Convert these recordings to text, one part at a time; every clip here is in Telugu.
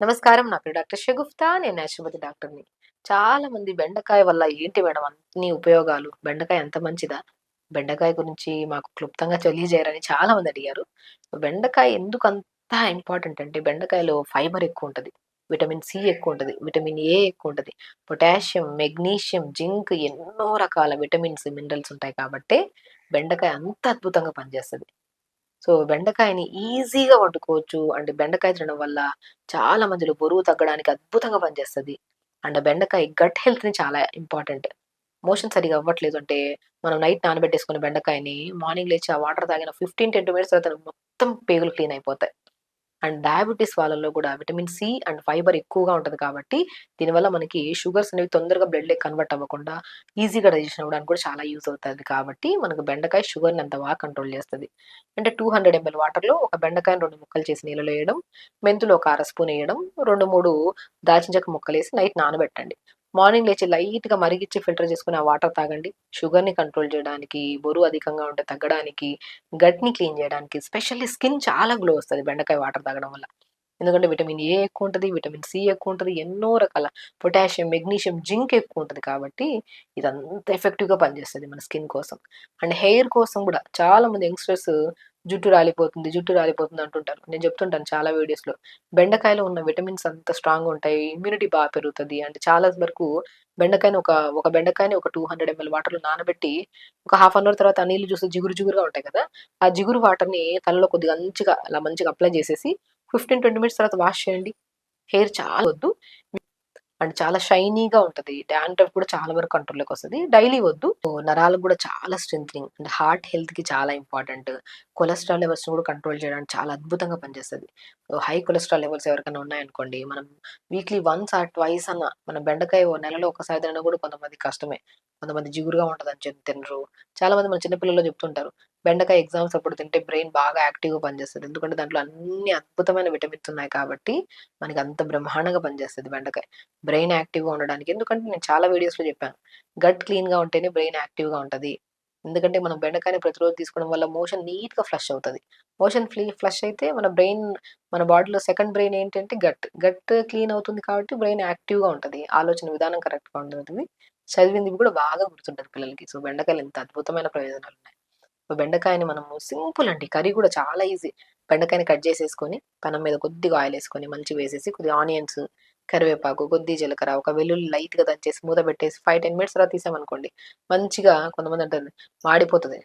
నమస్కారం. నా పేరు డాక్టర్ షగుఫ్తా నేను నేచురోపతి డాక్టర్ని. చాలా మంది బెండకాయ వల్ల ఏంటి మేడం అన్ని ఉపయోగాలు? బెండకాయ ఎంత మంచిదా? బెండకాయ గురించి మాకు క్లుప్తంగా తెలియజేయరని చాలా మంది అడిగారు. బెండకాయ ఎందుకు అంత ఇంపార్టెంట్ అంటే బెండకాయలో ఫైబర్ ఎక్కువ ఉంటుంది. విటమిన్ సి ఎక్కువ ఉంటుంది. విటమిన్ ఏ ఎక్కువ ఉంటుంది. పొటాషియం మెగ్నీషియం జింక్ ఎన్నో రకాల విటమిన్స్ మినరల్స్ ఉంటాయి కాబట్టి బెండకాయ అంత అద్భుతంగా పనిచేస్తుంది. సో బెండకాయని ఈజీగా వండుకోవచ్చు. అండ్ బెండకాయ తినడం వల్ల చాలా మందిలో బరువు తగ్గడానికి అద్భుతంగా పనిచేస్తుంది. అండ్ బెండకాయ గట్ హెల్త్ని చాలా ఇంపార్టెంట్. మోషన్ సరిగా అవ్వట్లేదు అంటే మనం నైట్ నానబెట్టేసుకున్న బెండకాయని మార్నింగ్ లేచి ఆ వాటర్ తాగిన ఫిఫ్టీన్ ట్వంటీ మినిట్స్ తర్వాత మొత్తం పేగులు క్లీన్ అయిపోతాయి. అండ్ డయాబెటీస్ వాళ్ళలో కూడా విటమిన్ సి అండ్ ఫైబర్ ఎక్కువగా ఉంటుంది కాబట్టి దీనివల్ల మనకి షుగర్స్ అనేవి తొందరగా బ్లడ్లోకి కన్వర్ట్ అవ్వకుండా ఈజీగా డైజెషన్ అవ్వడానికి కూడా చాలా యూజ్ అవుతుంది కాబట్టి మనకు బెండకాయ షుగర్ని అంత బాగా కంట్రోల్ చేస్తుంది. అంటే టూ హండ్రెడ్ ఎంఎల్ వాటర్లో ఒక బెండకాయని రెండు ముక్కలు చేసి నీళ్ళలో వేయడం మెంతులు ఒక అర స్పూన్ వేయడం రెండు మూడు దాల్చిన చెక్క ముక్కలు వేసి నైట్ నానబెట్టండి. మార్నింగ్ లేచి లైట్గా మరిగిచ్చి ఫిల్టర్ చేసుకుని ఆ వాటర్ తాగండి. షుగర్ని కంట్రోల్ చేయడానికి బరువు అధికంగా ఉంటే తగ్గడానికి గట్ని క్లీన్ చేయడానికి స్పెషల్లీ స్కిన్ చాలా గ్లో వస్తుంది బెండకాయ వాటర్ తాగడం వల్ల. ఎందుకంటే విటమిన్ ఏ ఎక్కువ ఉంటుంది విటమిన్ సి ఎక్కువ ఉంటుంది ఎన్నో రకాల పొటాషియం మెగ్నీషియం జింక్ ఎక్కువ ఉంటుంది కాబట్టి ఇదంతా ఎఫెక్టివ్గా పనిచేస్తుంది మన స్కిన్ కోసం. అండ్ హెయిర్ కోసం కూడా చాలా మంది యంగ్స్టర్స్ జుట్టు రాలిపోతుంది జుట్టు రాలిపోతుంది అంటుంటారు. నేను చెప్తుంటాను చాలా వీడియోస్లో బెండకాయలో ఉన్న విటమిన్స్ అంత స్ట్రాంగ్ ఉంటాయి ఇమ్యూనిటీ బాగా పెరుగుతుంది అంటే చాలా వరకు బెండకాయని ఒక ఒక బెండకాయని ఒక టూ హండ్రెడ్ ఎంఎల్ వాటర్లో నానబెట్టి ఒక హాఫ్ అన్ అవర్ తర్వాత ఆ నీళ్ళు చూస్తే జిగురు జిగురుగా ఉంటాయి కదా? ఆ జిగురు వాటర్ని తలలో కొద్దిగా మంచిగా అలా మంచిగా అప్లై చేసేసి ఫిఫ్టీన్ ట్వంటీ మినిట్స్ తర్వాత వాష్ చేయండి. హెయిర్ చాలా వద్దు. అండ్ చాలా షైనీగా ఉంటుంది. డాండ్రఫ్ కూడా చాలా వరకు కంట్రోల్లోకి వస్తుంది. డైలీ వద్దు. నరాలకు కూడా చాలా స్ట్రెంగ్ అండ్ హార్ట్ హెల్త్కి చాలా ఇంపార్టెంట్ కొలెస్ట్రాల్ లెవెల్స్ కూడా కంట్రోల్ చేయడానికి చాలా అద్భుతంగా పనిచేస్తుంది. హై కొలెస్ట్రాల్ లెవెల్స్ ఎవరికైనా ఉన్నాయనుకోండి మనం వీక్లీ వన్స్ ఆర్ ట్వైస్ అన్న మన బెండకాయ నెలలో ఒకసారి తినడం కూడా కొంతమంది కష్టమే. కొంతమంది జిగురుగా ఉంటుంది అని చెప్పి తినరు. చాలా మంది మన చిన్నపిల్లల్లో చెప్తుంటారు. బెండకాయ ఎగ్జామ్స్ అప్పుడు తింటే బ్రెయిన్ బాగా యాక్టివ్గా పనిచేస్తుంది. ఎందుకంటే దాంట్లో అన్ని అద్భుతమైన విటమిన్స్ ఉన్నాయి కాబట్టి మనకి అంత బ్రహ్మాండంగా పనిచేస్తుంది బెండకాయ. బ్రెయిన్ యాక్టివ్గా ఉండడానికి. ఎందుకంటే నేను చాలా వీడియోస్లో చెప్పాను. గట్ క్లీన్గా ఉంటేనే బ్రెయిన్ యాక్టివ్గా ఉంటుంది. ఎందుకంటే మనం బెండకాయని ప్రతిరోజు తీసుకోవడం వల్ల మోషన్ నీట్గా ఫ్లష్ అవుతుంది. మోషన్ ఫ్లీ ఫ్లష్ అయితే మన బ్రెయిన్ మన బాడీలో సెకండ్ బ్రెయిన్ ఏంటంటే గట్. గట్ క్లీన్ అవుతుంది కాబట్టి బ్రెయిన్ యాక్టివ్గా ఉంటుంది. ఆలోచన విధానం కరెక్ట్గా ఉంటుంది చదివింది కూడా బాగా గుర్తుంటుంది పిల్లలకి. సో బెండకాయలు ఎంత అద్భుతమైన ప్రయోజనాలు ఉన్నాయి బెండకాయని మనము సింపుల్ అండి. కర్రీ కూడా చాలా ఈజీ. బెండకాయని కట్ చేసేసుకొని పనం మీద కొద్దిగా ఆయిల్ వేసుకొని మంచిగా వేసేసి కొద్దిగా ఆనియన్స్ కరివేపాకు కొద్ది జీలకర్ర ఒక వెల్లుల్లి లైట్గా దంచేసి మూత పెట్టేసి ఫైవ్ టెన్ మినిట్స్ తర్వాత తీసామనుకోండి మంచిగా కొంతమంది అంటారు మాడిపోతుంది.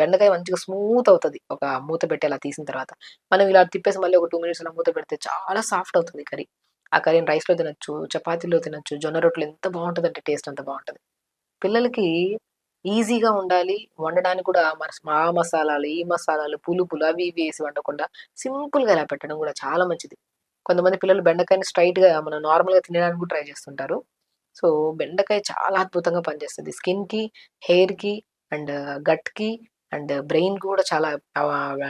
బెండకాయ మంచిగా స్మూత్ అవుతుంది. ఒక మూత పెట్టి అలా తీసిన తర్వాత. మనం ఇలా తిప్పేసి మళ్ళీ ఒక టూ మినిట్స్ అలా మూత పెడితే చాలా సాఫ్ట్ అవుతుంది కర్రీ. ఆ కర్రీని రైస్లో తినొచ్చు చపాతీలో తినొచ్చు జొన్న రొట్టెలు ఎంత బాగుంటుంది అంటే టేస్ట్ అంత బాగుంటుంది. పిల్లలకి ఈజీగా ఉండాలి. వండడానికి కూడా మా ఆ మసాలాలు ఈ మసాలాలు పులుపులు అవి ఇవి వేసి వండకుండా సింపుల్గా ఇలా పెట్టడం కూడా చాలా మంచిది. కొంతమంది పిల్లలు బెండకాయని స్ట్రైట్గా మనం నార్మల్గా తినడానికి కూడా ట్రై చేస్తుంటారు. సో బెండకాయ చాలా అద్భుతంగా పనిచేస్తుంది. స్కిన్కి హెయిర్కి అండ్ గట్కి అండ్ బ్రెయిన్ కూడా చాలా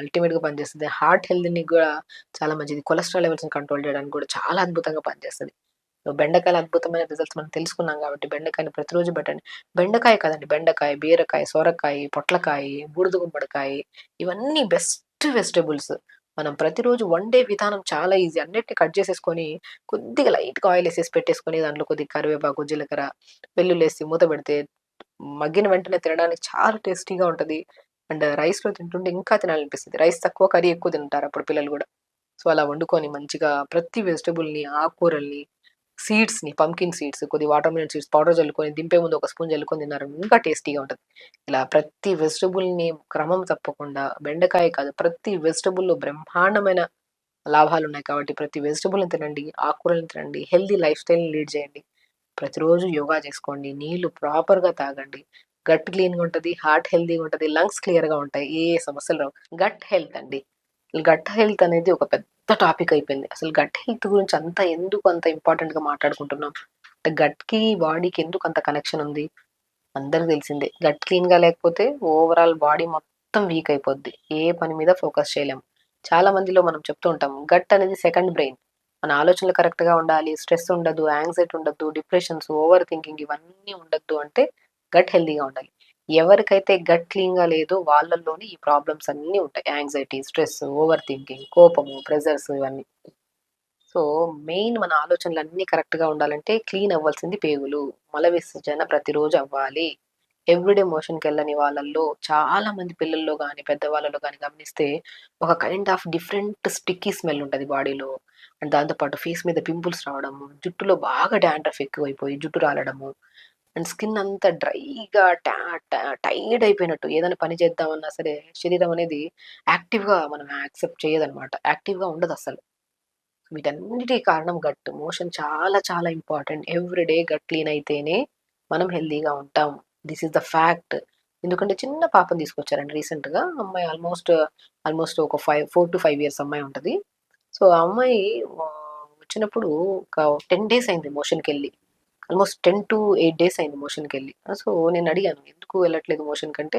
అల్టిమేట్గా పనిచేస్తుంది. హార్ట్ హెల్త్ని కూడా చాలా మంచిది. కొలెస్ట్రాల్ లెవెల్స్ని కంట్రోల్ చేయడానికి కూడా చాలా అద్భుతంగా పనిచేస్తుంది. బెండకాయలు అద్భుతమైన రిజల్ట్స్ మనం తెలుసుకున్నాం కాబట్టి బెండకాయని ప్రతిరోజు పెట్టండి. బెండకాయ కదండి బెండకాయ బీరకాయ సొరకాయ పొట్లకాయ బూడిద గుమ్మడికాయ ఇవన్నీ బెస్ట్ వెజిటబుల్స్ మనం ప్రతిరోజు వండే విధానం చాలా ఈజీ అన్నిటిని కట్ చేసేసుకొని కొద్దిగా లైట్గా ఆయిల్ వేసేసి పెట్టేసుకొని దాంట్లో కొద్దిగా కరివేపాకు జీలకర్ర వెల్లుల్లి వేసి మూత పెడితే మగ్గిన వెంటనే తినడానికి చాలా టేస్టీగా ఉంటుంది. అండ్ రైస్లో తింటుంటే ఇంకా తినాలనిపిస్తుంది. రైస్ తక్కువ కర్రీ ఎక్కువ తింటారు అప్పుడు పిల్లలు కూడా. సో అలా వండుకొని మంచిగా ప్రతి వెజిటబుల్ని ఆకుకూరల్ని సీడ్స్ని పంకిన్ సీడ్స్ కొద్ది వాటర్ మిలన్ సీడ్స్ పౌడర్ చల్లుకొని దింపే ముందు ఒక స్పూన్ చల్లుకొని తిన్నారు. ఇంకా టేస్టీగా ఉంటుంది. ఇలా ప్రతి వెజిటబుల్ని క్రమం తప్పకుండా బెండకాయ కాదు ప్రతి వెజిటబుల్లో బ్రహ్మాండమైన లాభాలు ఉన్నాయి కాబట్టి ప్రతి వెజిటబుల్ని తినండి ఆకుకూరలను తినండి హెల్దీ లైఫ్ స్టైల్ని లీడ్ చేయండి. ప్రతిరోజు యోగా చేసుకోండి నీళ్ళు ప్రాపర్గా తాగండి. గట్ క్లీన్గా ఉంటుంది హార్ట్ హెల్దీగా ఉంటుంది లంగ్స్ క్లియర్గా ఉంటాయి ఏ సమస్యలు రావు. గట్ హెల్త్ అండి. గట్ హెల్త్ అనేది ఒక పెద్ద టాపిక్ అయిపోయింది. అసలు గట్ హెల్త్ గురించి అంత ఎందుకు అంత ఇంపార్టెంట్గా మాట్లాడుకుంటున్నాం? అంటే గట్కి బాడీకి ఎందుకు అంత కనెక్షన్ ఉంది? అందరికి తెలిసిందే. గట్ క్లీన్గా లేకపోతే ఓవరాల్ బాడీ మొత్తం వీక్ అయిపోద్ది. ఏ పని మీద ఫోకస్ చేయలేము చాలా మందిలో మనం చెప్తూ ఉంటాం గట్ అనేది సెకండ్ బ్రెయిన్ మన ఆలోచనలు కరెక్ట్గా ఉండాలి స్ట్రెస్ ఉండదు యాంగ్జైటీ ఉండదు డిప్రెషన్స్ ఓవర్ థింకింగ్ ఇవన్నీ ఉండద్దు అంటే గట్ హెల్దీగా ఉండాలి. ఎవరికైతే గట్ క్లీన్‌గా లేదో వాళ్ళల్లోనే ఈ ప్రాబ్లమ్స్ అన్నీ ఉంటాయి. యాంగ్జైటీ, స్ట్రెస్, ఓవర్ థింకింగ్, కోపము, ప్రెజర్స్ ఇవన్నీ. సో, మెయిన్ మన ఆలోచనలు అన్నీ కరెక్ట్‌గా ఉండాలంటే క్లీన్ అవ్వాల్సింది పేగులు. మల విసర్జన ప్రతిరోజు అవ్వాలి. ఎవ్రీడే మోషన్‌కెళ్ళని వాళ్ళల్లో చాలా మంది పిల్లల్లో గాని, పెద్దవాళ్ళలో గాని గమనిస్తే ఒక kind of different sticky smell ఉంటది బాడీలో. అండ్ దాంతో పాటు ఫేస్ మీద పింపుల్స్ రావడము, జుట్టులో బాగా డాండ్రఫ్ ఎక్కువైపోయి జుట్టు రాలడము, అండ్ స్కిన్ అంతా డ్రైగా టా టైడ్ టైర్డ్ అయిపోయినట్టు ఏదైనా పని చేద్దామన్నా సరే శరీరం అనేది యాక్టివ్‌గా మనం యాక్సెప్ట్ చేయదనమాట. యాక్టివ్‌గా అసలు వీటన్నిటి కారణం గట్. మోషన్ చాలా చాలా ఇంపార్టెంట్. ఎవ్రీడే గట్ క్లీన్ అయితేనే మనం హెల్దీగా ఉంటాం. This is the fact. ఎందుకంటే చిన్న పాపని తీసుకొచ్చారండి రీసెంట్‌గా. అమ్మాయి ఆల్మోస్ట్, ఆల్మోస్ట్ ఒక 5 4-5 ఇయర్స్ అమ్మాయి ఉంటుంది సో, ఆ అమ్మాయి వచ్చినప్పుడు ఒక 10 డేస్ అయింది మోషన్‌కెళ్ళి. ఆల్మోస్ట్ 10-8 డేస్ అయింది మోషన్‌కెళ్ళి. సో, నేను అడిగాను ఎందుకు వెళ్ళట్లేదు మోషన్‌కంటే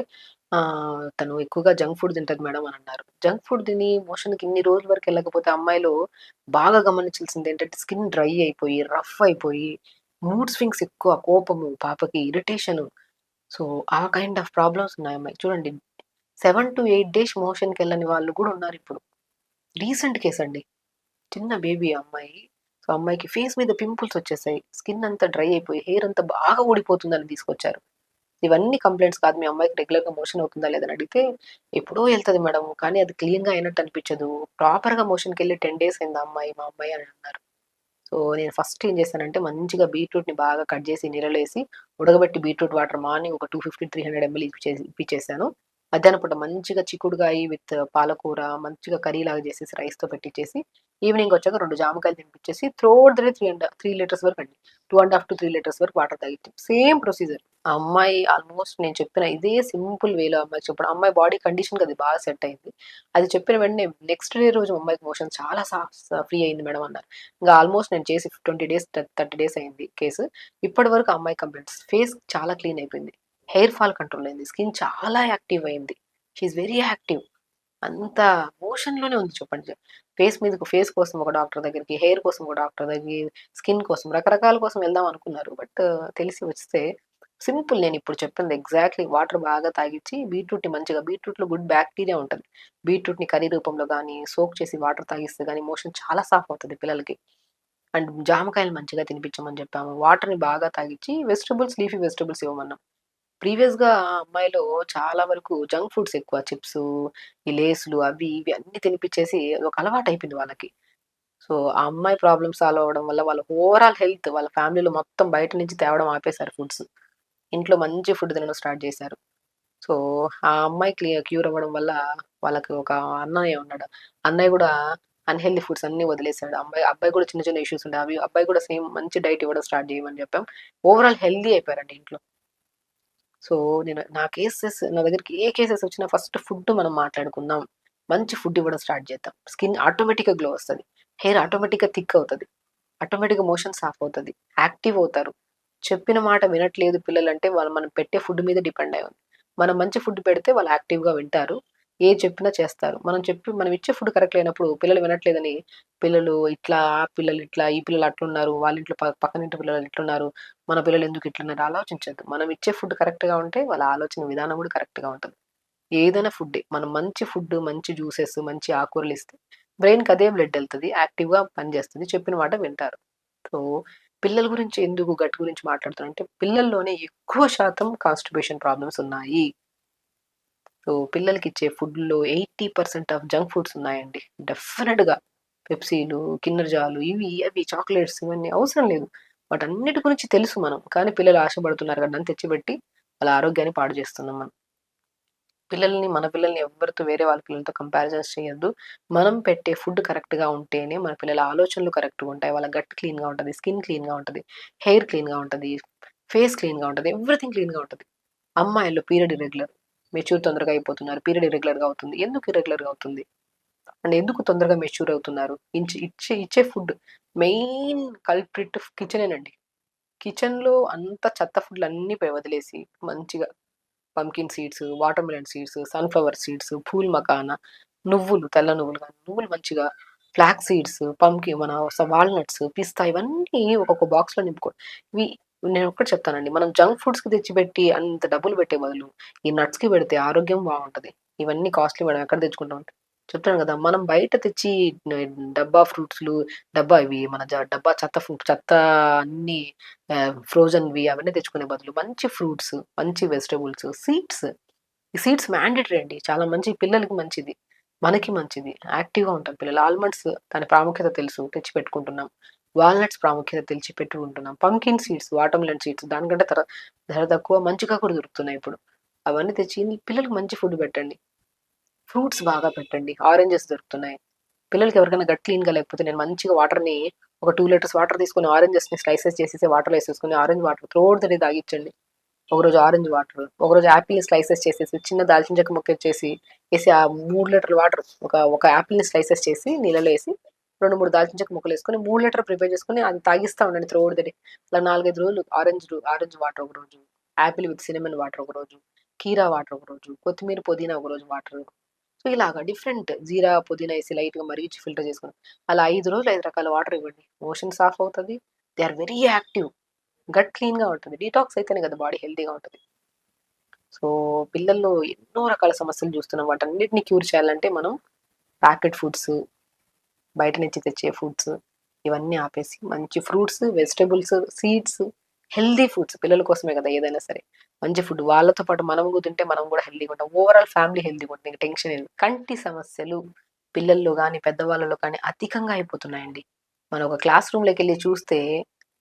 ఆహ్, తను ఎక్కువగా జంక్ ఫుడ్ తింటది మేడం అని అన్నారు. జంక్ ఫుడ్ తిని మోషన్‌కి ఇన్ని రోజుల వరకు వెళ్ళకపోతే అమ్మాయిలో బాగా గమనించాల్సింది ఏంటంటే స్కిన్ డ్రై అయిపోయి, రఫ్ అయిపోయి, మూడ్ స్వింగ్స్ ఎక్కువ, కోపము, పాపకి ఇరిటేషను. సో, ఆ కైండ్ ఆఫ్ ప్రాబ్లమ్స్ ఉన్నాయి అమ్మాయికి. చూడండి 7-8 డేస్ మోషన్‌కెళ్ళని వాళ్ళు కూడా ఉన్నారిప్పుడు. రీసెంట్ కేస్ అండి. చిన్న బేబీ అమ్మాయి. సో, అమ్మాయికి ఫేస్ మీద పింపుల్స్ వచ్చేసాయి. స్కిన్ అంతా డ్రై అయిపోయి, హెయిర్ అంతా బాగా ఊడిపోతుందని తీసుకొచ్చారు. ఇవన్నీ కంప్లైంట్స్ కాదు మీ అమ్మాయికి రెగ్యులర్‌గా మోషన్ అవుతుందా లేదని అడిగితే, ఎప్పుడో వెళ్తుంది మేడం. కానీ అది క్లీన్‌గా అయినట్టు అనిపించదు. ప్రాపర్‌గా మోషన్‌కెళ్ళి 10 డేస్ అయింది అమ్మాయి, మా అమ్మాయి అని అన్నారు. సో, నేను ఫస్ట్ ఏం చేశానంటే మంచిగా బీట్రూట్‌ని బాగా కట్ చేసి నీళ్ళలో వేసి ఉడకబెట్టి బీట్రూట్ వాటర్ మార్నింగ్ ఒక 250, 300 ఎంఎల్ ఇప్పిచేసి ఇప్పించేసాను మధ్యాహ్నం పూట మంచిగా చిక్కుడుగాయి విత్ పాలకూర మంచిగా కర్రీలాగా చేసేసి రైస్‌తో పెట్టిచ్చేసి, ఈవినింగ్ వచ్చాక రెండు జామకాయలు తినిపించేసి throughout the three and three litres వరకు అండి. 2 ½ 3 లీటర్స్ వరకు వాటర్ తాగిచ్చాం. Same procedure. ఆ అమ్మాయి ఆల్మోస్ట్ నేను చెప్పిన ఇదే సింపుల్ వేలో అమ్మాయి చెప్పడం. అమ్మాయి బాడీ కండిషన్ అది బాగా సెట్ అయింది. అది చెప్పిన వెంటనే నెక్స్ట్ డే రోజు అమ్మాయికి మోషన్ చాలా ఫ్రీ అయింది మేడం అన్నారు. ఇంకా ఆల్మోస్ట్ నేను చేసి 20 డేస్, 30 డేస్ అయింది కేసు. ఇప్పటి వరకు అమ్మాయి కంప్లైంట్స్ ఫేస్ చాలా క్లీన్ అయిపోయింది. హెయిర్ ఫాల్ కంట్రోల్ అయింది. స్కిన్ చాలా యాక్టివ్ అయింది. She is very active. అంత మోషన్‌లోనే ఉంది చెప్పండి. ఫేస్ మీద ఫేస్ కోసం ఒక డాక్టర్ దగ్గరికి, హెయిర్ కోసం ఒక డాక్టర్ దగ్గరికి, స్కిన్ కోసం రకరకాల కోసం వెళ్దాం అనుకున్నారు. బట్ తెలిసి వస్తే సింపుల్ నేను ఇప్పుడు చెప్పింది ఎగ్జాక్ట్‌లీ వాటర్ బాగా తాగిచ్చి బీట్రూట్‌ని మంచిగా బీట్రూట్‌లో గుడ్ బ్యాక్టీరియా ఉంటుంది బీట్రూట్‌ని కర్రీ రూపంలో కానీ సోక్ చేసి వాటర్ తాగిస్తే గాని మోషన్ చాలా సాఫ్ అవుతుంది పిల్లలకి. అండ్ జామకాయలు మంచిగా తినిపించమని చెప్పాము. వాటర్‌ని బాగా తాగిచ్చి వెజిటబుల్స్, లీఫీ వెజిటబుల్స్ ఇవ్వమన్నాం. ప్రీవియస్‌గా ఆ అమ్మాయిలో చాలా వరకు జంక్ ఫుడ్స్ ఎక్కువ చిప్సు, ఈ లేస్‌లు అవి ఇవి అన్నీ తినిపిచ్చేసి అలవాటు అలవాటయిపోయింది వాళ్ళకి. సో, ఆ అమ్మాయి ప్రాబ్లమ్ సాల్వ్ అవ్వడం వల్ల వాళ్ళ ఓవరాల్ హెల్త్ వాళ్ళ ఫ్యామిలీలో మొత్తం బయట నుంచి తేవడం ఆపేశారు ఫుడ్స్. ఇంట్లో మంచి ఫుడ్ తినడం స్టార్ట్ చేశారు. సో, ఆ అమ్మాయి క్లి క్యూర్ అవ్వడం వల్ల వాళ్ళకి ఒక అన్నయ్య ఉన్నాడు. అన్నయ్య కూడా అన్‌హెల్తీ ఫుడ్స్ అన్నీ వదిలేసాడు. అమ్మాయి అబ్బాయి కూడా చిన్న చిన్న ఇష్యూస్ ఉండే. అవి అబ్బాయి కూడా సేమ్ మంచి డైట్ ఇవ్వడం స్టార్ట్ చేయమని చెప్పాం. ఓవరాల్ హెల్తీ అయిపోయారండి ఇంట్లో. సో, నేను నా కేసెస్ నా దగ్గరికి ఏ కేసెస్ వచ్చినా ఫస్ట్ ఫుడ్ మనం మాట్లాడుకుందాం. మంచి ఫుడ్ ఇవ్వడం స్టార్ట్ చేద్దాం. స్కిన్ ఆటోమేటిక్‌గా గ్లో వస్తది. హెయిర్ ఆటోమేటిక్‌గా థిక్ అవుతది. ఆటోమేటిక్‌గా మోషన్ సాఫ్ అవుతది. యాక్టివ్ అవుతారు. చెప్పిన మాట వినట్లేదు పిల్లలంటే వాళ్ళు మనం పెట్టే ఫుడ్ మీద డిపెండ్ అయి ఉంది. మనం మంచి ఫుడ్ పెడితే వాళ్ళు యాక్టివ్‌గా వింటారు. ఏ చెప్పినా చేస్తారు. మనం చెప్పి మనం ఇచ్చే ఫుడ్ కరెక్ట్ లేనప్పుడు పిల్లలు వినట్లేదని పిల్లలు ఇట్లా, ఆ పిల్లలు ఇట్లా, ఈ పిల్లలు అట్లున్నారు. వాళ్ళ ఇంట్లో ప పక్కనింటి పిల్లలు ఇట్లున్నారు. మన పిల్లలు ఎందుకు ఇట్లున్నారు ఆలోచించద్దు మనం ఇచ్చే ఫుడ్ కరెక్ట్‌గా ఉంటే వాళ్ళ ఆలోచన విధానం కూడా కరెక్ట్‌గా ఉంటది. ఏదైనా ఫుడ్డే మనం మంచి ఫుడ్, మంచి జ్యూసెస్, మంచి ఆకూరలు ఇస్తే బ్రెయిన్‌కి అదే బ్లడ్ వెళ్తుంది యాక్టివ్‌గా పనిచేస్తుంది చెప్పిన మాట వింటారు. సో, పిల్లల గురించి ఎందుకు గట్ గురించి మాట్లాడుతున్నా అంటే పిల్లల్లోనే ఎక్కువ శాతం కాన్‌స్టిపేషన్ ప్రాబ్లమ్స్ ఉన్నాయి. సో, పిల్లలకి ఇచ్చే ఫుడ్‌లో 80% ఆఫ్ జంక్ ఫుడ్స్ ఉన్నాయండి. డెఫినెట్గా పెప్సీలు, కిన్నర్ జాలు ఇవి, అవి చాక్లెట్స్ ఇవన్నీ అవసరం లేదు. వాటన్నిటి గురించి తెలుసు మనం. కానీ పిల్లలు ఆశపడుతున్నారు కదా అని తెచ్చిపెట్టి వాళ్ళ ఆరోగ్యాన్ని పాడు చేస్తున్నాం మనం. పిల్లల్ని మన పిల్లల్ని ఎవరితో వేరే వాళ్ళ పిల్లలతో కంపారిజన్స్ చేయొద్దు. మనం పెట్టే ఫుడ్ కరెక్ట్‌గా ఉంటేనే మన పిల్లల ఆలోచనలు కరెక్ట్‌గా ఉంటాయి. వాళ్ళ గట్ క్లీన్‌గా ఉంటది. స్కిన్ క్లీన్‌గా ఉంటది. హెయిర్ క్లీన్‌గా ఉంటది. ఫేస్ క్లీన్‌గా ఉంటది. ఎవ్రీథింగ్ క్లీన్‌గా ఉంటది. అమ్మాయిల్లో పీరియడ్ ఇర్రెగ్యులర్. మెచ్యూర్ తొందరగా అయిపోతున్నారు. పీరియడ్ ఇరెగ్యులర్గా అవుతుంది. ఎందుకు ఇరెగ్యులర్గా అవుతుంది? అండ్ ఎందుకు తొందరగా మెచ్యూర్ అవుతున్నారు? ఇంచి ఇచ్చే ఇచ్చే ఫుడ్ మెయిన్ కల్ప్రిట్ కిచెనేనండి. కిచెన్‌లో అంత చెత్త ఫుడ్‌లన్నీ పే వదిలేసి మంచిగా pumpkin seeds, watermelon seeds, sunflower seeds, pool makhana, నువ్వులు, తెల్ల నువ్వులు కానీ నువ్వులు మంచిగా ఫ్లాక్ సీడ్స్, పంకి మన వాల్‌నట్స్, పిస్తా ఇవన్నీ ఒక్కొక్క బాక్స్‌లో నింపుకో ఇవి నేను ఒక్కటి చెప్తానండి. మనం జంక్ ఫుడ్స్కి తెచ్చిపెట్టి అంత డబ్బులు పెట్టే బదులు ఈ నట్స్కి పెడితే ఆరోగ్యం బాగుంటుంది. ఇవన్నీ కాస్ట్లీ మనం ఎక్కడ తెచ్చుకుంటాం? చెప్తాను కదా మనం బయట తెచ్చి డబ్బా ఫ్రూట్స్లు డబ్బా ఇవి మన డబ్బా చెత్త ఫ్రూట్ చెత్త అన్ని ఫ్రోజన్వి అవన్నీ తెచ్చుకునే బదులు మంచి ఫ్రూట్స్ మంచి వెజిటబుల్స్ సీడ్స్. ఈ సీడ్స్ మ్యాండేటరీ అండి. చాలా మంచి పిల్లలకి మంచిది. మనకి మంచిది. యాక్టివ్గా ఉంటాం. పిల్లలు ఆల్మండ్స్ దాని ప్రాముఖ్యత తెలుసు. తెచ్చి పెట్టుకుంటున్నాం. వాల్నట్స్ ప్రాముఖ్యత తెలిసి ఉంటున్నాం. పంకిన్ సీడ్స్ వాటర్మెలన్ సీడ్స్ దానికంటే ధర ధర తక్కువ మంచిగా కూడా దొరుకుతున్నాయి ఇప్పుడు. అవన్నీ తెచ్చి పిల్లలకు మంచి ఫుడ్ పెట్టండి. ఫ్రూట్స్ బాగా పెట్టండి. ఆరెంజెస్ దొరుకుతున్నాయి. పిల్లలకి ఎవరికైనా గట్ క్లీన్గా లేకపోతే నేను మంచిగా వాటర్ని ఒక టూ లీటర్స్ వాటర్ తీసుకొని ఆరెంజెస్ని స్లైసెస్ చేసేసి వాటర్లో వేసేసుకొని orange water throughout the day తాగించండి ఒకరోజు ఆరెంజ్ వాటర్ ఒకరోజు యాపిల్ స్లైసెస్ చేసేసి చిన్న దాల్చిన చెక్క ముక్క చేసి వేసి ఆ మూడు లీటర్ల వాటర్ ఒక ఒక యాపిల్ని స్లైసెస్ చేసి నీళ్ళలో వేసి రెండు మూడు దాల్చిన చెక్క ముక్కలు వేసుకొని మూడు లీటర్ ప్రిపేర్ చేసుకొని అది తాగిస్తూ ఉండండి త్రోడ్ ద డే అలా నాలుగైదు రోజులు ఆరెంజ్ ఆరెంజ్ వాటర్ ఒక రోజు యాపిల్ విత్ సినిమన్ వాటర్ ఒక రోజు కీరా వాటర్ ఒక రోజు కొత్తిమీర పుదీనా ఒక రోజు వాటర్. సో ఇలాగా డిఫరెంట్ జీరా పుదీనా వేసి లైట్గా మరిగించి ఫిల్టర్ చేసుకుని అలా ఐదు రోజులు ఐదు రకాల వాటర్ ఇవ్వండి. మోషన్ సాఫ్ అవుతుంది. They are very active. Gut క్లీన్గా ఉంటుంది. డీటాక్స్ అయితేనే కదా బాడీ హెల్తీగా ఉంటుంది. సో పిల్లల్లో ఎన్నో రకాల సమస్యలు చూస్తున్నాం. వాటన్నిటిని క్యూర్ చేయాలంటే మనం ప్యాకెట్ ఫుడ్స్ బయట నుంచి తెచ్చే ఫుడ్స్ ఇవన్నీ ఆపేసి మంచి fruits vegetables seeds healthy foods పిల్లల కోసమే కదా ఏదైనా సరే. మంచి ఫుడ్ వాళ్ళతో పాటు మనం కూడా తింటే మనం కూడా హెల్దీగా ఉంటాం. ఓవరాల్ ఫ్యామిలీ హెల్దీగా ఉంటుంది ఇంకా టెన్షన్ లేదు. కంటి సమస్యలు పిల్లల్లో కానీ పెద్దవాళ్ళలో కానీ అధికంగా అయిపోతున్నాయండి. మనం ఒక క్లాస్ రూమ్లోకి వెళ్ళి చూస్తే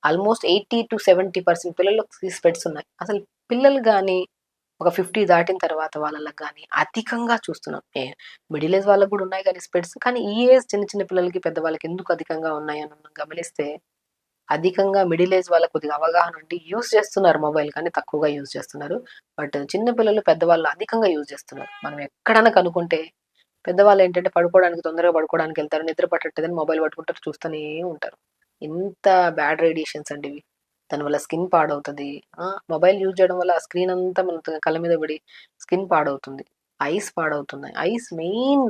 almost eighty to seventy percent పిల్లలకు స్పెట్స్ ఉన్నాయి అసలు పిల్లలు కానీ ఒక ఫిఫ్టీ దాటిన తర్వాత వాళ్ళకి కానీ అధికంగా చూస్తున్నాం. ఏ మిడిల్ ఏజ్ వాళ్ళకి కూడా ఉన్నాయి కానీ స్పెట్స్ కానీ ఈ ఏజ్ చిన్న చిన్న పిల్లలకి పెద్దవాళ్ళకి ఎందుకు అధికంగా ఉన్నాయి అని మనం గమనిస్తే అధికంగా మిడిల్ ఏజ్ వాళ్ళ కొద్దిగా అవగాహన ఉండి యూస్ చేస్తున్నారు మొబైల్ కానీ తక్కువగా యూజ్ చేస్తున్నారు. బట్ చిన్న పిల్లలు పెద్దవాళ్ళు అధికంగా యూజ్ చేస్తున్నారు. మనం ఎక్కడైనా కనుక్కుంటే పెద్దవాళ్ళు ఏంటంటే పడుకోవడానికి తొందరగా పడుకోవడానికి వెళ్తారు నిద్ర పట్టట్లేదని మొబైల్ పట్టుకుంటారు చూస్తూనే ఉంటారు. ఇంత బ్యాడ్ రేడియేషన్స్ అండి ఇవి. దానివల్ల స్కిన్ పాడవుతుంది. మొబైల్ యూజ్ చేయడం వల్ల ఆ స్క్రీన్ అంతా మన కళ్ళ మీద పడి స్కిన్ పాడవుతుంది. ఐస్ పాడవుతున్నాయి. ఐస్ మెయిన్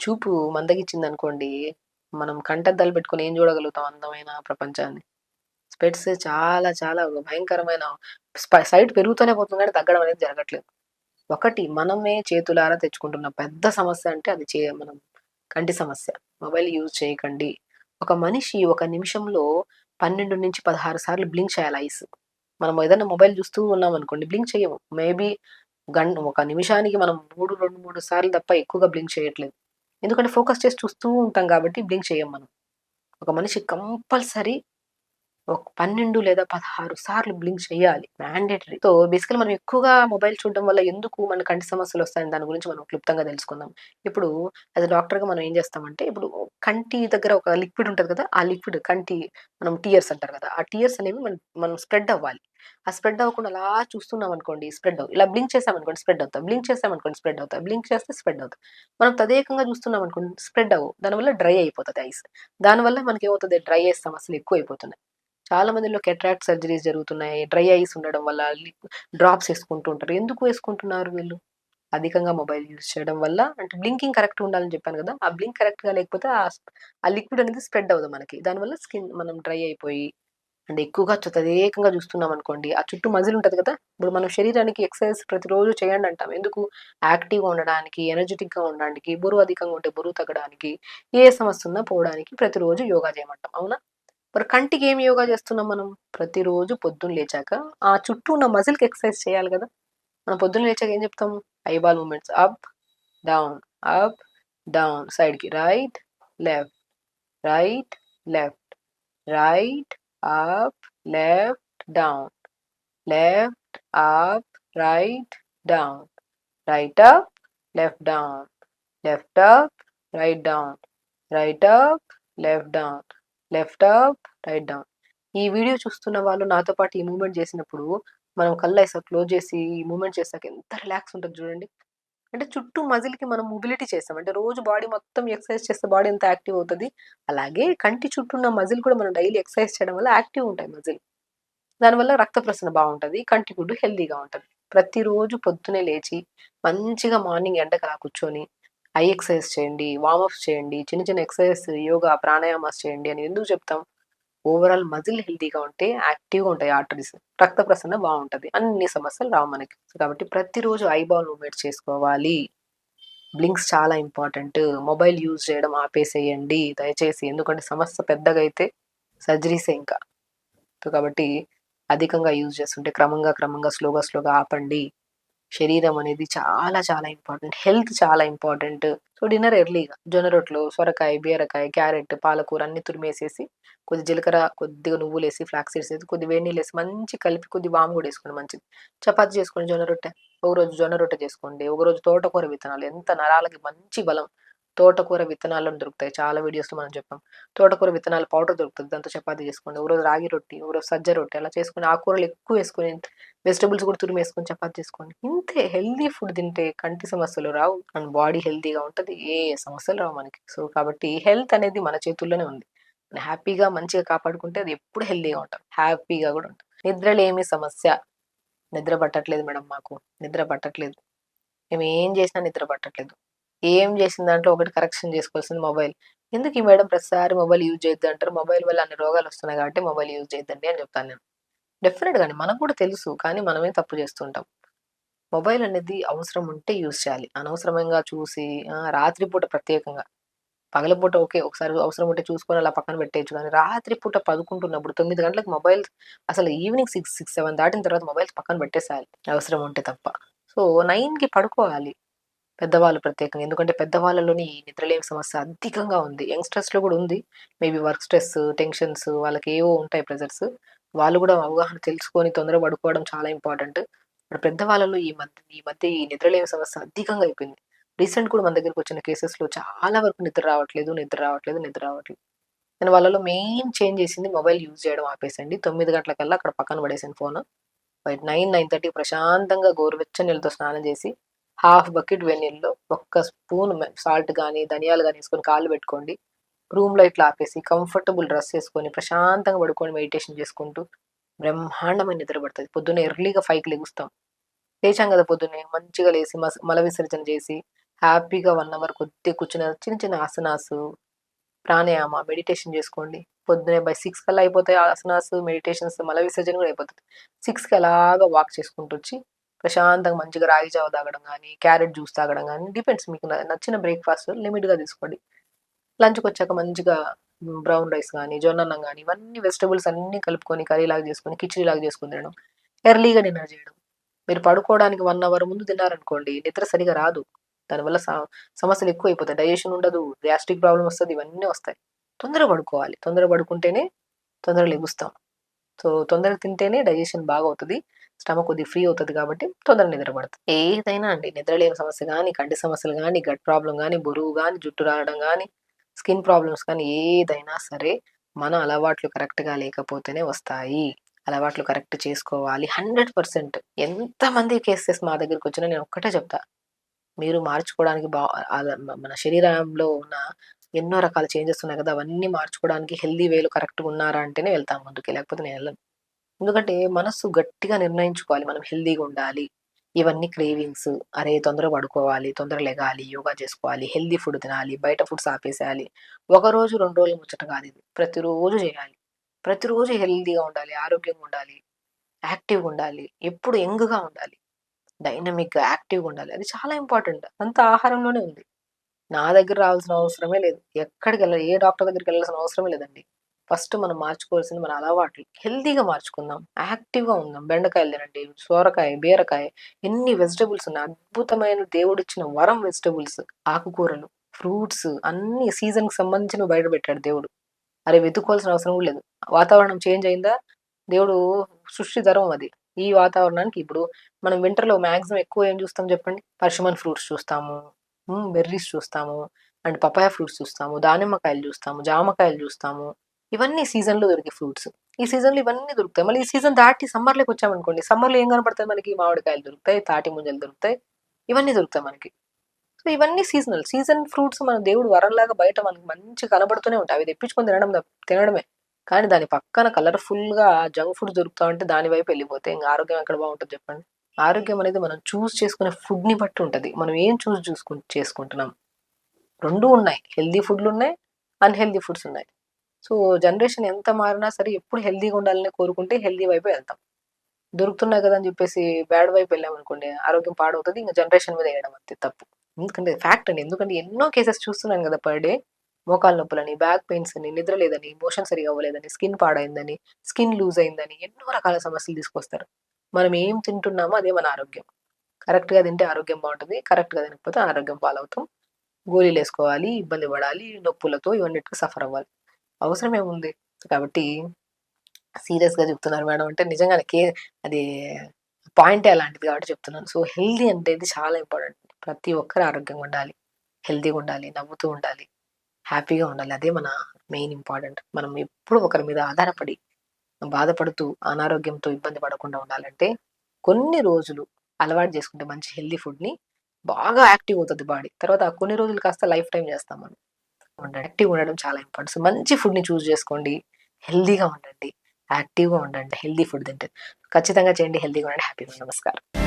చూపు మందగిచ్చింది అనుకోండి మనం కంటద్దాలు పెట్టుకొని ఏం చూడగలుగుతాం అందమైన ప్రపంచాన్ని. స్పెట్స్ చాలా చాలా భయంకరమైన సైట్ పెరుగుతూనే పోతుంది కానీ తగ్గడం అనేది జరగట్లేదు. ఒకటి మనమే చేతులారా తెచ్చుకుంటున్న పెద్ద సమస్య అంటే అది చే మనం కంటి సమస్య. మొబైల్ యూజ్ చేయకండి. ఒక మనిషి ఒక నిమిషంలో పన్నెండు నుంచి పదహారు సార్లు బ్లింక్ చేయాలి ఐస్. మనం ఏదైనా మొబైల్ చూస్తూ ఉన్నాం అనుకోండి బ్లింక్ చేయము. మేబీ గంట ఒక నిమిషానికి మనం మూడు రెండు మూడు సార్లు తప్ప ఎక్కువగా బ్లింక్ చేయట్లేదు. ఎందుకంటే ఫోకస్ చేసి చూస్తూ ఉంటాం కాబట్టి బ్లింక్ చేయం మనం. ఒక మనిషి కంపల్సరీ ఒక పన్నెండు లేదా పదహారు సార్లు బ్లింక్ చేయాలి. మ్యాండేటరీ. సో బేసికల్ మనం ఎక్కువగా మొబైల్ చూడడం వల్ల ఎందుకు మన కంటి సమస్యలు వస్తాయని దాని గురించి మనం క్లుప్తంగా తెలుసుకుందాం. ఇప్పుడు అది డాక్టర్గా మనం ఏం చేస్తామంటే ఇప్పుడు కంటి దగ్గర ఒక లిక్విడ్ ఉంటుంది కదా ఆ లిక్విడ్ కంటి మనం టీయర్స్ అంటారు కదా ఆ టీయర్స్ అనేవి మనం మనం స్ప్రెడ్ అవ్వాలి. ఆ స్ప్రెడ్ అవ్వకుండా అలా చూస్తున్నాం అనుకోండి స్ప్రెడ్ అవ్వు ఇలా బ్లింక్ చేసామనుకోండి స్ప్రెడ్ అవుతాయి బ్లింక్ చేసామనుకోండి స్ప్రెడ్ అవుతాయి బ్లింక్ చేస్తే స్ప్రెడ్ అవుతాయి మనం తదేకంగా చూస్తున్నాం అనుకోండి స్ప్రెడ్ అవ్వు దానివల్ల డ్రై అయిపోతుంది ఐస్. దానివల్ల మనకి ఏమవుతుంది డ్రై ఐస్ సమస్యలు ఎక్కువ అయిపోతున్నాయి చాలా మందిలో కెట్రాక్ట్ సర్జరీస్ జరుగుతున్నాయి. డ్రై ఐస్ ఉండడం వల్ల డ్రాప్స్ వేసుకుంటూ ఉంటారు. ఎందుకు వేసుకుంటున్నారు వీళ్ళు? అధికంగా మొబైల్ యూజ్ చేయడం వల్ల అంటే బ్లింకింగ్ కరెక్ట్ ఉండాలని చెప్పాను కదా! ఆ బ్లింక్ కరెక్ట్గా లేకపోతే ఆ లిక్విడ్ అనేది స్ప్రెడ్ అవ్వదు మనకి. దానివల్ల స్కిన్ మనం డ్రై అయిపోయి అండ్ ఎక్కువగా తదేకంగా చూస్తున్నాం అనుకోండి ఆ చుట్టూ మజిల్ ఉంటుంది కదా! ఇప్పుడు మనం శరీరానికి ఎక్సర్సైజ్ ప్రతిరోజు చేయండి అంటాం. ఎందుకు? యాక్టివ్గా ఉండడానికి ఎనర్జెటిక్గా ఉండడానికి బరువు అధికంగా ఉంటే బరువు తగ్గడానికి ఏ సమస్య ఉన్నా పోవడానికి ప్రతిరోజు యోగా చేయమంటాం. అవునా? మరి కంటికి ఏం యోగా చేస్తున్నాం మనం? ప్రతిరోజు పొద్దున్న లేచాక ఆ చుట్టూ ఉన్న మజిల్కి ఎక్సర్సైజ్ చేయాలి కదా? మనం పొద్దున్న లేచాక ఏం చెప్తాం? Eyeball movements up down up down సైడ్కి right left right left right up left down left up right down right up left down left up right down right up left down left up right down. ఈ వీడియో చూస్తున్న వాళ్ళు నాతో పాటు ఈ మూమెంట్ చేసినప్పుడు మనం కళ్ళు వేసాక క్లోజ్ చేసి ఈ మూమెంట్ చేసాక ఎంత రిలాక్స్ ఉంటుంది చూడండి. అంటే చుట్టూ మజిల్కి మనం మొబిలిటీ చేస్తాం. అంటే రోజు బాడీ మొత్తం ఎక్సర్సైజ్ చేస్తే బాడీ ఎంత యాక్టివ్ అవుతుంది. అలాగే కంటి చుట్టూ ఉన్న మజిల్ కూడా మనం డైలీ ఎక్సర్సైజ్ చేయడం వల్ల యాక్టివ్ ఉంటాయి మజిల్. దానివల్ల రక్త ప్రసరణ బాగుంటుంది కంటి గుడ్డు హెల్దీగా ఉంటుంది. ప్రతిరోజు పొద్దునే లేచి మంచిగా మార్నింగ్ ఎండకలా కూర్చొని ఐ ఎక్సర్సైజ్ చేయండి వార్మప్స్ చేయండి చిన్న చిన్న ఎక్సర్సైజ్ యోగా ప్రాణాయామాస్ చేయండి అని ఎందుకు చెప్తాం? ఓవరాల్ మజిల్ హెల్తీగా ఉంటే యాక్టివ్గా ఉంటాయి ఆర్టరీస్ రక్త ప్రసరణ బాగుంటది అన్ని సమస్యలు రావు మనకి. కాబట్టి ప్రతిరోజు ఐబాల్ మూవ్మెంట్ చేసుకోవాలి. బ్లింక్స్ చాలా ఇంపార్టెంట్. మొబైల్ యూజ్ చేయడం ఆపేసేయండి దయచేసి. ఎందుకంటే సమస్య పెద్దగా అయితే సర్జరీసే ఇంకా. కాబట్టి అధికంగా యూజ్ చేస్తుంటే క్రమంగా క్రమంగా స్లోగా స్లోగా ఆపండి. శరీరం అనేది చాలా చాలా ఇంపార్టెంట్. హెల్త్ చాలా ఇంపార్టెంట్. సో డిన్నర్ ఎర్లీగా జొన్న రొట్టెలు సొరకాయ బీరకాయ క్యారెట్ పాలకూర అన్ని తురిమేసేసి కొద్ది జీలకర్ర కొద్దిగా నువ్వులు వేసి ఫ్లాక్స్ వేసి కొద్ది వేడి నీళ్ళు వేసి మంచి కలిపి కొద్ది వాము కూడా వేసుకోండి మంచిది. చపాతి చేసుకోండి జొన్న రొట్టె. ఒక రోజు జొన్న రొట్టె చేసుకోండి. ఒక రోజు తోటకూర విత్తనాలు. ఎంత నరాలకి మంచి బలం. తోటకూర విత్తనాలు దొరుకుతాయి. చాలా వీడియోస్లో మనం చెప్పాం. తోటకూర విత్తనాలు పౌడర్ దొరుకుతుంది. దాంతో చపాతీ చేసుకోండి ఒకరోజు రాగి రొట్టి ఒకరోజు సజ్జ రొట్టి అలా చేసుకుని ఆకుకూరలు ఎక్కువ వేసుకుని వెజిటబుల్స్ కూడా తురిమి వేసుకొని చపాతీ చేసుకోండి ఇంతే హెల్దీ ఫుడ్ తింటే కంటి సమస్యలు రావు. అండ్ బాడీ హెల్దీగా ఉంటుంది. ఏ సమస్యలు రావు మనకి. సో కాబట్టి హెల్త్ అనేది మన చేతుల్లోనే ఉంది. హ్యాపీగా మంచిగా కాపాడుకుంటే అది ఎప్పుడు హెల్దీగా ఉంటాం. హ్యాపీగా కూడా ఉంటాం. నిద్రలేమి సమస్య. నిద్ర పట్టట్లేదు మేడం మాకు. నిద్ర పట్టట్లేదు. మేము ఏం చేసినా నిద్ర పట్టట్లేదు. ఏం చేసిన దాంట్లో ఒకటి కరెక్షన్ చేసుకోవాల్సింది మొబైల్ ఎందుకు ఈ మేడం ప్రతిసారి మొబైల్ యూజ్ చేయొద్దు అంటారు? మొబైల్ వల్ల అన్ని రోగాలు వస్తున్నాయి కాబట్టి మొబైల్ యూజ్ చేయొద్దండి అని చెప్తాను నేను. డెఫినెట్ గానీ మనకు కూడా తెలుసు కానీ మనమే తప్పు చేస్తుంటాం. మొబైల్ అనేది అవసరం ఉంటే యూజ్ చేయాలి. అనవసరంగా చూసి ఆ, రాత్రిపూట ప్రత్యేకంగా. పగలపూట ఓకే ఒకసారి అవసరం ఉంటే చూసుకొని అలా పక్కన పెట్టేయచ్చు కానీ రాత్రిపూట పదుకుంటున్నప్పుడు తొమ్మిది గంటలకు మొబైల్ అసలు ఈవినింగ్ సిక్స్ సిక్స్ సెవెన్ దాటిన తర్వాత మొబైల్స్ పక్కన పెట్టేసేయాలి. అవసరం ఉంటే తప్ప. సో నైన్కి పడుకోవాలి. పెద్దవాళ్ళు ప్రత్యేకంగా. ఎందుకంటే పెద్దవాళ్ళలోని ఈ నిద్రలేమి సమస్య అధికంగా ఉంది. యంగ్స్టర్స్లో కూడా ఉంది. మేబీ వర్క్ స్ట్రెస్ టెన్షన్స్ వాళ్ళకి ఏవో ఉంటాయి ప్రెజర్స్. వాళ్ళు కూడా అవగాహన తెలుసుకొని తొందరగా పడుకోవడం చాలా ఇంపార్టెంట్. ఇప్పుడు పెద్దవాళ్ళలో ఈ మధ్య ఈ మధ్య ఈ నిద్రలేమి సమస్య అధికంగా అయిపోయింది. రీసెంట్ కూడా మన దగ్గరికి వచ్చిన కేసెస్లో చాలా వరకు నిద్ర రావట్లేదు నిద్ర రావట్లేదు నిద్ర రావట్లేదు. నేను వాళ్ళలో మెయిన్ చేంజ్ చేసింది మొబైల్ యూజ్ చేయడం ఆపేసండి. తొమ్మిది గంటలకల్లా అక్కడ పక్కన పడేసాను ఫోన్. బయట నైన్ నైన్ థర్టీ ప్రశాంతంగా గోరువెచ్చని నీళ్ళతో స్నానం చేసి హాఫ్ బకెట్ వెనిల్లో ఒక్క స్పూన్ సాల్ట్ కానీ ధనియాలు కానీ వేసుకొని కాళ్ళు పెట్టుకోండి. రూమ్ లైట్ ఇట్లా ఆపేసి కంఫర్టబుల్ డ్రెస్ వేసుకొని ప్రశాంతంగా పడుకొని మెడిటేషన్ చేసుకుంటూ బ్రహ్మాండమైన నిద్ర పడుతుంది. పొద్దున్న ఎర్లీగా ఫైవ్కి లెగుస్తాం. లేచాం కదా పొద్దున్నే మంచిగా లేచి మస మల విసర్జన చేసి హ్యాపీగా వన్ అవర్ కొద్దిగా కూర్చున్న చిన్న చిన్న ఆసనాసు ప్రాణాయామ మెడిటేషన్ చేసుకోండి. పొద్దునే బై సిక్స్ కల్లా అయిపోతాయి ఆసనాస్ మెడిటేషన్స్ మల విసర్జన కూడా అయిపోతుంది. సిక్స్కి అలాగా వాక్ చేసుకుంటూ వచ్చి ప్రశాంతంగా మంచిగా రాగి జావ తాగడం కానీ క్యారెట్ జ్యూస్ తాగడం కానీ డిపెండ్స్ మీకు నచ్చిన బ్రేక్ఫాస్ట్ లిమిట్గా తీసుకోండి. లంచ్కి వచ్చాక మంచిగా బ్రౌన్ రైస్ కానీ జొన్నన్నం కానీ ఇవన్నీ వెజిటబుల్స్ అన్ని కలుపుకొని కర్రీ లాగా చేసుకొని కిచిడి లాగా చేసుకొని తినడం. ఎర్లీగా డిన్నర్ చేయడం. మీరు పడుకోవడానికి వన్ అవర్ ముందు తిన్నారనుకోండి నిద్ర సరిగా రాదు. దానివల్ల సమస్యలు ఎక్కువ అయిపోతాయి డైజెషన్ ఉండదు గ్యాస్ట్రిక్ ప్రాబ్లం వస్తుంది ఇవన్నీ వస్తాయి. తొందర పడుకోవాలి. తొందరగా పడుకుంటేనే తొందరగా లెగుస్తాం. సో తొందరగా తింటేనే డైజెషన్ బాగా అవుతుంది. స్టమక్ కొద్దిగా ఫ్రీ అవుతుంది కాబట్టి తొందరగా నిద్ర పడుతుంది. ఏదైనా అండి నిద్రలేని సమస్య కానీ కంటి సమస్యలు కానీ గట్ ప్రాబ్లం కానీ బరువు కానీ జుట్టు రావడం కానీ స్కిన్ ప్రాబ్లమ్స్ కానీ ఏదైనా సరే మన అలవాట్లు కరెక్ట్గా లేకపోతేనే వస్తాయి. అలవాట్లు కరెక్ట్ చేసుకోవాలి. హండ్రెడ్ పర్సెంట్ ఎంతమంది కేసెస్ మా దగ్గరికి వచ్చినా నేను ఒక్కటే చెప్తా. మీరు మార్చుకోవడానికి బా మన శరీరంలో ఉన్న ఎన్నో రకాల చేంజెస్ ఉన్నాయి కదా అవన్నీ మార్చుకోవడానికి హెల్దీ వేలు కరెక్ట్గా ఉన్నారా అంటేనే వెళ్తాం ముందుకి. లేకపోతే నేను వెళ్ళను. ఎందుకంటే మనస్సు గట్టిగా నిర్ణయించుకోవాలి. మనం హెల్దీగా ఉండాలి. ఇవన్నీ క్రేవింగ్స్. అరే తొందరగా పడుకోవాలి తొందర లెగాలి యోగా చేసుకోవాలి హెల్దీ ఫుడ్ తినాలి బయట ఫుడ్స్ ఆపేసేయాలి. ఒక రోజు రెండు రోజులు ముచ్చట కాదు ఇది. ప్రతిరోజు చేయాలి. ప్రతిరోజు హెల్దీగా ఉండాలి ఆరోగ్యంగా ఉండాలి యాక్టివ్గా ఉండాలి ఎప్పుడు యంగ్గా ఉండాలి డైనమిక్గా యాక్టివ్గా ఉండాలి. అది చాలా ఇంపార్టెంట్. అంత ఆహారంలోనే ఉంది. నా దగ్గర రావాల్సిన అవసరమే లేదు. ఎక్కడికి వెళ్ళాలి ఏ డాక్టర్ దగ్గరికి వెళ్ళాల్సిన అవసరమే లేదండి. ఫస్ట్ మనం మార్చుకోవాల్సింది మన అలవాట్లు. హెల్తీగా మార్చుకుందాం. యాక్టివ్గా ఉందాం. బెండకాయలు తినండి సోరకాయ బీరకాయ ఎన్ని వెజిటబుల్స్ ఉన్నాయి అద్భుతమైన దేవుడిచ్చిన వరం వెజిటబుల్స్ ఆకుకూరలు ఫ్రూట్స్ అన్ని సీజన్కి సంబంధించినవి బయట పెట్టాడు దేవుడు. అరే వెతుక్కోవాల్సిన అవసరం కూడా లేదు. వాతావరణం చేంజ్ అయిందా? దేవుడు సృష్టి ధర్మం అది. ఈ వాతావరణానికి ఇప్పుడు మనం వింటర్లో లో మాక్సిమం ఎక్కువ ఏం చూస్తాం చెప్పండి? పర్షమన్ ఫ్రూట్స్ చూస్తాము. బెర్రీస్ చూస్తాము. అండ్ పపాయ ఫ్రూట్స్ చూస్తాము. దానిమ్మకాయలు చూస్తాము. జామకాయలు చూస్తాము. ఇవన్నీ సీజన్లో దొరికే ఫ్రూట్స్ ఈ సీజన్లో ఇవన్నీ దొరుకుతాయి. మళ్ళీ ఈ సీజన్ దాటి సమ్మర్లోకి వచ్చామనుకోండి సమ్మర్లో ఏం కనపడతాయి మనకి? మామిడికాయలు దొరుకుతాయి తాటి ముంజలు దొరుకుతాయి ఇవన్నీ దొరుకుతాయి మనకి. సో ఇవన్నీ సీజనల్ సీజన్ ఫ్రూట్స్ మన దేవుడు వరంలాగా బయట మనకి మంచి కనబడుతూనే ఉంటాయి. అవి తెప్పించుకొని తినడం తినడమే. కానీ దాని పక్కన కలర్ఫుల్గా జంక్ ఫుడ్ దొరుకుతా ఉంటే దాని వైపు వెళ్ళిపోతే ఇంకా ఆరోగ్యం ఎక్కడ బాగుంటుంది చెప్పండి? ఆరోగ్యం అనేది మనం చూస్ చేసుకునే ఫుడ్ని బట్టి ఉంటది. మనం ఏం చూస్ చూసుకు చేసుకుంటున్నాం? రెండు ఉన్నాయి. హెల్దీ ఫుడ్లు ఉన్నాయి అన్హెల్దీ ఫుడ్స్ ఉన్నాయి. సో జనరేషన్ ఎంత మారినా సరే ఎప్పుడు హెల్దీగా ఉండాలని కోరుకుంటే హెల్తీ వైపు వెళ్తాం. దొరుకుతున్నాయి కదా అని చెప్పేసి బ్యాడ్ వైపు వెళ్ళాం అనుకోండి ఆరోగ్యం పాడవుతుంది ఇంకా జనరేషన్ మీద వేయడం అంతే తప్పు. ఎందుకంటే ఫ్యాక్ట్ అండి. ఎందుకంటే ఎన్నో కేసెస్ చూస్తున్నాను కదా పర్ డే మోకాల నొప్పులని బ్యాక్ పెయిన్స్ అని నిద్ర లేదని మోషన్ సరిగా అవ్వలేదని స్కిన్ పాడైందని స్కిన్ లూజ్ అయిందని ఎన్నో రకాల సమస్యలు తీసుకొస్తారు. మనం ఏం తింటున్నామో అదే మన ఆరోగ్యం. కరెక్ట్గా తింటే ఆరోగ్యం బాగుంటుంది కరెక్ట్గా తినకపోతే ఆరోగ్యం పాలవుతాం. గోళీలు వేసుకోవాలి ఇబ్బంది పడాలి నొప్పులతో ఇవన్నిటికి సఫర్ అవ్వాలి. అవసరం ఏముంది కాబట్టి సీరియస్గా చెప్తున్నారు మేడం. అంటే నిజంగానే కే అది పాయింట్ అలాంటిది కాబట్టి చెప్తున్నాను. సో హెల్దీ అంటే ఇది చాలా ఇంపార్టెంట్. ప్రతి ఒక్కరు ఆరోగ్యంగా ఉండాలి. హెల్దీగా ఉండాలి. నవ్వుతూ ఉండాలి. హ్యాపీగా ఉండాలి. అదే మన మెయిన్ ఇంపార్టెంట్. మనం ఎప్పుడు ఒకరి మీద ఆధారపడి బాధపడుతూ అనారోగ్యంతో ఇబ్బంది పడకుండా ఉండాలంటే కొన్ని రోజులు అలవాటు చేసుకుంటే మంచి హెల్దీ ఫుడ్ని బాగా యాక్టివ్ అవుతుంది బాడీ. తర్వాత కొన్ని రోజులు కాస్త లైఫ్ టైం చేస్తాం మనం. యాక్టివ్ ఉండడం చాలా ఇంపార్టెంట్. సో మంచి ఫుడ్ని చూస్ చేసుకోండి. హెల్దీగా ఉండండి. యాక్టివ్గా ఉండండి. హెల్దీ ఫుడ్ తింటే ఖచ్చితంగా చేయండి. హెల్దీగా ఉండండి. హ్యాపీగా నమస్కారం.